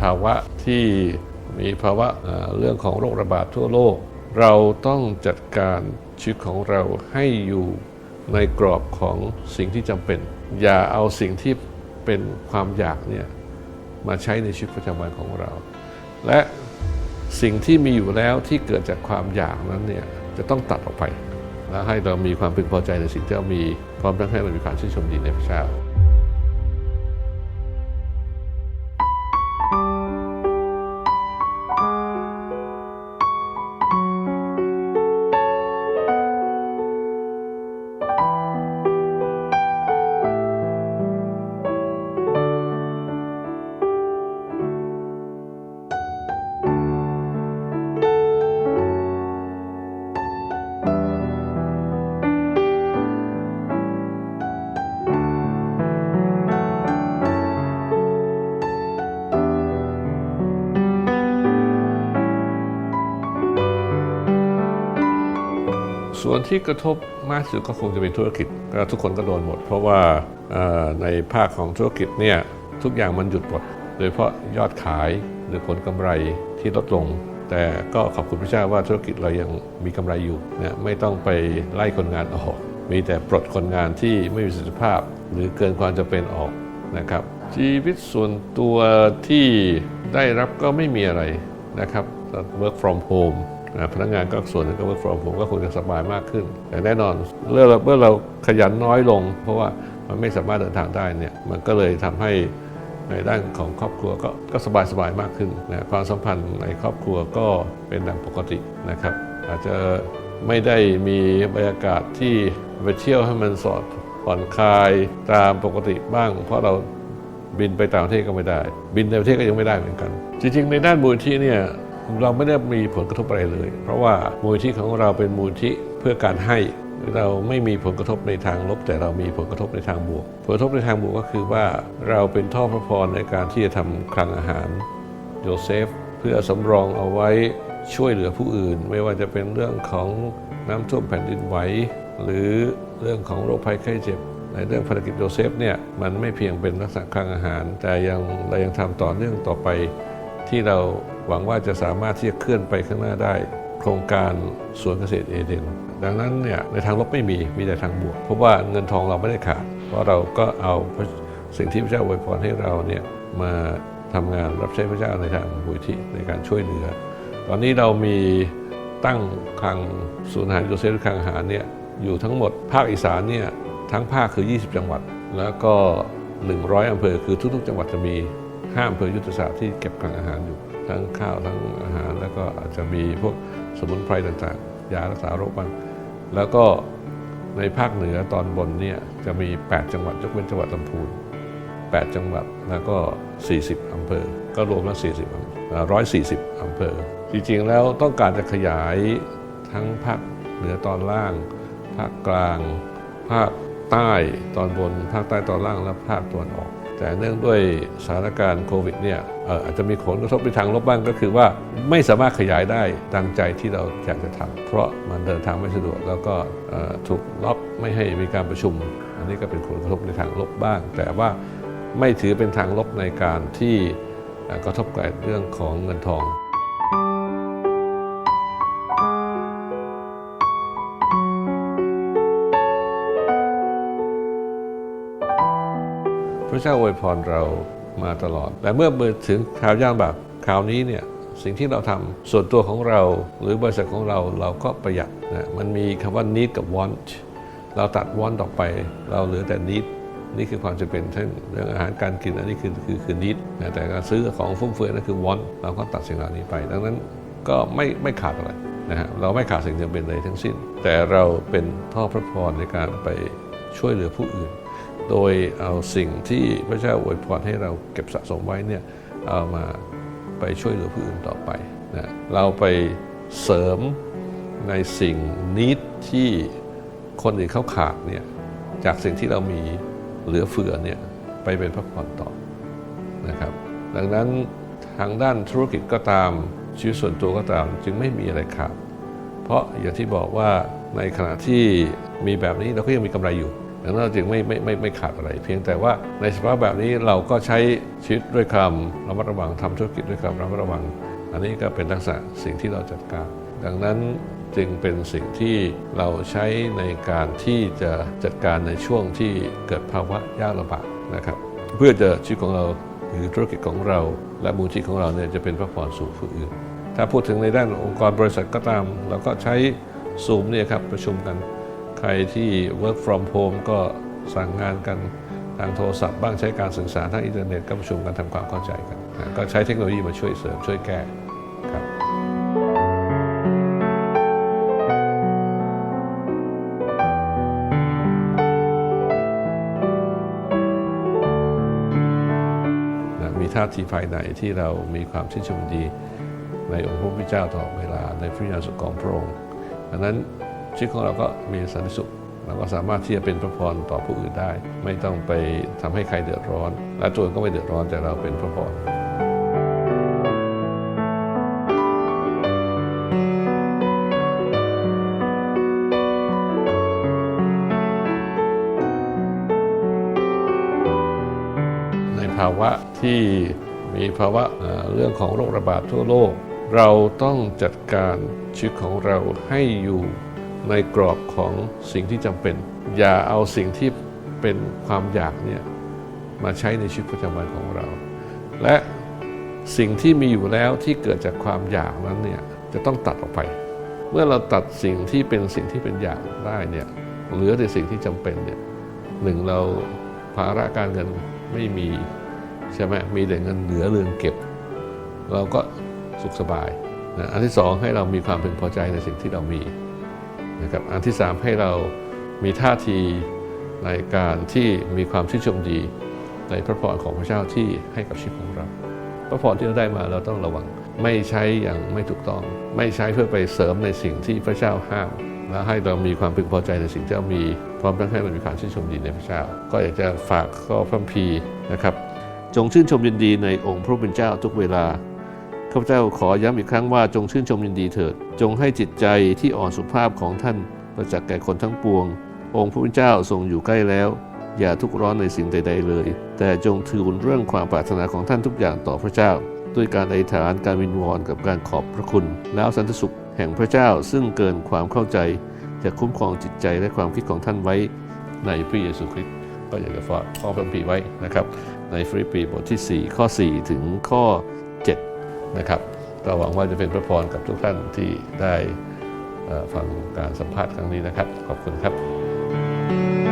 ภาวะที่มีภาวะเรื่องของโรคระบาดทั่วโลก เราต้องจัดการชีวิตของเราให้อยู่ในกรอบของสิ่งที่จำเป็น อย่าเอาสิ่งที่เป็นความอยากเนี่ยมาใช้ในชีวิตประจำวันของเรา และสิ่งที่มีอยู่แล้วที่เกิดจากความอยากนั้นเนี่ยจะต้องตัดออกไป และให้เรามีความพึงพอใจในสิ่งที่เรามีพร้อมทั้งให้เรามีความชื่นชมยินในพระเจ้า ส่วนที่กระทบมากที่สุดก็คงจะเป็นธุรกิจก็ทุกคนก็โดนหมด เพราะว่าในภาคของธุรกิจเนี่ยทุกอย่างมันหยุดหมดโดยเฉพาะยอดขายหรือผลกำไรที่ลดลง แต่ก็ขอบคุณพระเจ้าว่าธุรกิจเรายังมีกำไรอยู่นะไม่ต้องไปไล่คนงานออก มีแต่ปลดคนงานที่ไม่มีประสิทธิภาพ หรือเกินความจำเป็นออกนะครับ ชีวิตส่วนตัวที่ได้รับก็ไม่มีอะไรนะครับ work from home พนักงานก็ส่วนหนึงก็ work from home ก็คงจะสบายมากขึ้น แต่แน่นอนเมื่อเราเมื่อเราขยันน้อยลง เพราะว่ามันไม่สามารถเดินทางได้เนี่ยมันก็เลยทำให้ในด้านของครอบครัวก็ก็สบายสบายมากขึ้นนะความสัมพันธ์ในครอบครัวก็เป็นดังปกตินะครับ อาจจะไม่ได้มีบรรยากาศที่ไปเที่ยวให้มันสอดผ่อนคลายตามปกติบ้าง เพราะเราบินไปต่างประเทศก็ไม่ได้ บินในประเทศก็ยังไม่ได้เหมือนกัน จริงๆ ในด้านมูลที่เนี่ย เราไม่ได้มีผลกระทบอะไรเลย เพราะว่ามูลที่ของเราเป็นมูลที่เพื่อการให้เราไม่มีผลกระทบในทางลบ แต่เรามีผลกระทบในทางบวก ผลกระทบในทางบวกก็คือว่าเราเป็นท่อพระพรในการที่จะทำคลังอาหารโยเซฟ เพื่อสำรองเอาไว้ช่วยเหลือผู้อื่น ไม่ว่าจะเป็นเรื่องของน้ำท่วมแผ่นดินไหวหรือเรื่องของโรคภัยไข้เจ็บ ในเรื่องภารกิจโยเซฟเนี่ยมันไม่เพียงเป็นลักษณะคลังอาหาร แต่ยังเรายังทำต่อเนื่องต่อไป ที่เราหวังว่าจะสามารถที่จะเคลื่อนไปข้างหน้าได้ โครงการสวนเกษตรเอเดน ดังนั้นเนี่ยในทางลบไม่มีมีแต่ทางบวก เพราะว่าเงินทองเราไม่ได้ขาด เพราะเราก็เอาสิ่งที่พระเจ้าอวยพรให้เราเนี่ยมาทำงานรับใช้พระเจ้าในทางบุญที่ในการช่วยเหลือ ตอนนี้เรามีตั้งคลังศูนย์อาหารโยเซฟคลังอาหารเนี่ยอยู่ทั้งหมดภาคอีสานเนี่ยทั้งภาคคือ 20 จังหวัด แล้วก็ 100อำเภอคือทุกๆ จังหวัดจะมี ห้าอำเภอยุทธศาสตร์ที่เก็บคลังอาหารอยู่ ทั้งข้าวทั้งอาหาร แล้วก็อาจจะมีพวกสมุนไพรต่างๆ ยารักษาโรคบ้างแล้วก็ในภาคเหนือตอนบนเนี่ยจะมี 8 จังหวัดยกเว้นจังหวัดลำพูน 8 จังหวัดแล้วก็ 40 อำเภอ ก็รวมแล้ว 40อำเอ่อ140 อำเภอ จริงๆแล้วต้องการจะขยายทั้งภาคเหนือตอนล่าง ภาคกลาง ภาคใต้ตอนบน ภาคใต้ตอนล่างและภาคตะวันออก แต่เนื่องด้วยสถานการณ์โควิดเนี่ยอาจจะมีผลกระทบในทางลบบ้างก็คือว่าไม่สามารถขยายได้ดังใจที่เราอยากจะทำเพราะมันเดินทางไม่สะดวก แล้วก็ถูกล็อกไม่ให้มีการประชุม อันนี้ก็เป็นผลกระทบในทางลบบ้าง แต่ว่าไม่ถือเป็นทางลบในการที่กระทบกับเรื่องของเงินทอง ระเจ้าอวยพรเรามาตลอด แต่เมื่อมาถึงคราวย่างบากคราวนี้เนี่ยสิ่งที่เราทำส่วนตัวของเราหรือบริษัทของเราเราก็ประหยัดนะมันมีคำว่า need กับ want เราตัด want ออกไป เราเหลือแต่ need นี่คือความจำเป็นเช่นเรื่องอาหารการกินอันนี้คือคือคือ need นะแต่การซื้อของฟุ่มเฟือยนั่นคือ want เราก็ตัดสิ่งเหล่านี้ไป ดังนั้นก็ไม่ไม่ขาดอะไรนะฮะเราไม่ขาดสิ่งจำเป็นเลยทั้งสิ้น แต่เราเป็นท่อพระพรในการไปช่วยเหลือผู้อื่น โดยเอาสิ่งที่พระเจ้าอวยพรให้เราเก็บสะสมไว้เนี่ยเอามาไปช่วยเหลือผู้อื่นต่อไปนะเราไปเสริมในสิ่งนิดที่คนอื่นเขาขาดเนี่ยจากสิ่งที่เรามีเหลือเฟือเนี่ยไปเป็นพระพรต่อนะครับดังนั้นทางด้านธุรกิจก็ตามชีวิตส่วนตัวก็ตามจึงไม่มีอะไรขาดเพราะอย่างที่บอกว่าในขณะที่มีแบบนี้เราก็ยังมีกำไรอยู่ ดังนั้นเราจึงไม่ไม่ไม่ไม่ขาดอะไร เพียงแต่ว่าในสภาพแบบนี้เราก็ใช้ชีวิตด้วยความระมัดระวังทำธุรกิจด้วยความระมัดระวัง อันนี้ก็เป็นลักษณะสิ่งที่เราจัดการ ดังนั้นจึงเป็นสิ่งที่เราใช้ในการที่จะจัดการในช่วงที่เกิดภาวะยากลำบากนะครับ เพื่อจะชีวิตของเราหรือธุรกิจของเรา และมูลที่ของเราเนี่ยจะเป็นพระพรสู่ผู้อื่น ถ้าพูดถึงในด้านองค์กรบริษัทก็ตาม เราก็ใช้ซูมเนี่ยครับประชุมกัน ใครที่ work from home ก็สั่งงานกันทางโทรศัพท์บ้างใช้การสื่อสารทางอินเทอร์เน็ตก็ประชุมกันทำความเข้าใจกันนะก็ใช้เทคโนโลยีมาช่วยเสริมช่วยแก้ครับมีท่าทีภายในที่เรามีความชื่นชมดีในองค์พระผู้เป็นเจ้าตลอดเวลาในพระญาณสุของพระองค์ดังนั้น ชีวิตของเราก็มีสันติสุขเราก็สามารถที่จะเป็นพระพรต่อผู้อื่นได้ ไม่ต้องไปทำให้ใครเดือดร้อน และตัวก็ไม่เดือดร้อนแต่เราเป็นพระพรในภาวะที่มีภาวะเอ่อเรื่องของโรคระบาดทั่วโลก เราต้องจัดการชีวิตของเราให้อยู่ ในกรอบของสิ่งที่จำเป็น อย่าเอาสิ่งที่เป็นความอยากเนี่ยมาใช้ในชีวิตประจำวันของเรา และสิ่งที่มีอยู่แล้วที่เกิดจากความอยากนั้นเนี่ยจะต้องตัดออกไป เมื่อเราตัดสิ่งที่เป็นสิ่งที่เป็นอยากได้เนี่ยเหลือแต่สิ่งที่จำเป็นเนี่ยหนึ่งเราภาระการเงินไม่มีใช่ไหมมีแต่เงินเหลือเรือนเก็บ เราก็สุขสบายนะอันที่สองให้เรามีความพึงพอใจในสิ่งที่เรามี นะครับอันที่สามให้เรามีท่าทีในการที่มีความชื่นชมดีในพระพรของพระเจ้าที่ให้กับชีวิตของเรา พระพรที่เราได้มาเราต้องระวัง ไม่ใช้อย่างไม่ถูกต้อง ไม่ใช้เพื่อไปเสริมในสิ่งที่พระเจ้าห้าม และให้เรามีความพึงพอใจในสิ่งที่เรามีพร้อมทั้งให้เรามีความชื่นชมดีในพระเจ้า ก็อยากจะฝากข้อพระคัมภีนะครับ จงชื่นชมยินดีในองค์พระผู้เป็นเจ้าทุกเวลา ข้าพเจ้าขอย้ำอีกครั้งว่าจงชื่นชมยินดีเถิด จงให้จิตใจที่อ่อนสุภาพของท่านประจักษ์แก่คนทั้งปวง องค์พระผู้เจ้าทรงอยู่ใกล้แล้ว อย่าทุกร้อนในสิ่งใด ๆ เลย แต่จงทูลเรื่องความปรารถนาของท่านทุกอย่างต่อพระเจ้า ด้วยการอธิษฐานการวิงวอนกับการขอบพระคุณ แล้วสันติสุขแห่งพระเจ้าซึ่งเกินความเข้าใจ จะคุ้มครองจิตใจและความคิดของท่านไว้ในพระเยซูคริสต์ก็อยากจะฝากข้อพระคัมภีร์ไว้นะครับ ในฟิลิปปีบทที่ 4 ข้อ 4 ถึงข้อ นะครับก็หวังว่าจะเป็นพระพรกับทุกท่านที่ได้ฟังการสัมภาษณ์ครั้งนี้นะครับ ขอบคุณครับ